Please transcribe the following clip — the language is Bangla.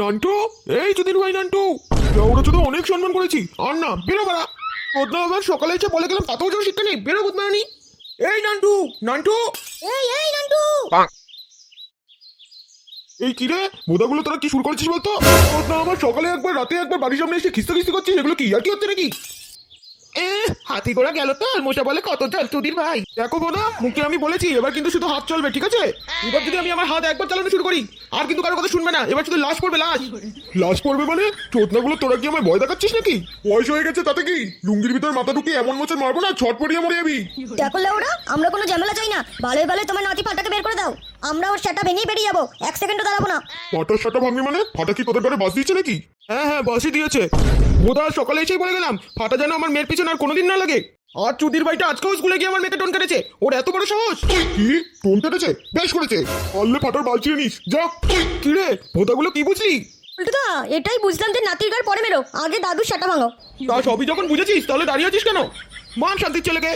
নান্টু? এই যতীন ভাই নান্টু। ওরা তো অনেক সম্মান করেছি। আর না বেরো বাড়া। পদ্মা আবার সকালে এসে বলে গেলাম তাতেও যেন শিক্ষা নেই। বেরো বুধমানি এই নান্টু নান্টু। এই এই নান্টু। এই কি রে? বোধাগুলো তোরা কি শুরু করেছিস বলতো? পদ্মা আমার সকালে একবার রাতে একবার বাড়ির সামনে এসে খিস্তা খিস্তি করছিস? এগুলো কি আর কি হচ্ছে নাকি? এ হাতি ঘোড়া গেল তো আর মোটা বলে কত চল চুদির ভাই। দেখো বোনা মুখে আমি বলেছি এবার কিন্তু শুধু হাত চলবে ঠিক আছে? এবার যদি আমি আমার হাত একবার চালানো শুরু করি আর কিন্তু কারও কথা শুনবে না এবার শুধু লাশ পড়বে লাশ। লাশ পড়বে মানে? চোদনাগুলো তোরা কি আমায় ভয় দেখাচ্ছিস নাকি? বয়স হয়ে গেছে তাতে কি? লুঙ্গির ভিতর মাথা ঢুকিয়ে এমন মোচন মারবো না ছট পড়িয়ে মরে যাবি। দেখো লাউরা আমরা কোনো ঝামেলা চাই না। ভালোই ভালোই তোমার নাতি ফাটাকে বের করে দাও। আমরা ওর সেটা ভেঙেই বেরিয়ে যাব। এক সেকেন্ডও দাঁড়াবো না। ফাটার সাটা ভাঙবি মানে? ফাটা কি তোদের ঘরে বাস দিয়েছে নাকি? হ্যাঁ হ্যাঁ বসে দিয়েছে। বোধা সকালে এসেই বলে গেলাম ফাটা যেন আমার মেয়ের পিছনে আর কোনোদিন না লাগে। আর চুদির ভাইটা আজকেও স্কুলে গিয়ে আমার মেয়েকে টোন কেটেছে। ওর এত বড় সাহস? কি? টোন কেটেছে? বেশ করেছে। পারলে ফাটার বালচিয়ে নিস। যা। কি রে? ভোদাগুলো কি বুঝলি? উল্টুদা এটাই বুঝলাম যে নাতির গার পরে মেরো আগে দাদুর সেটা ভাঙো। তা সবই যখন বুঝেছিস তাহলে দাঁড়িয়ে আছিস কেন? মান শান্তির ছেলেকে।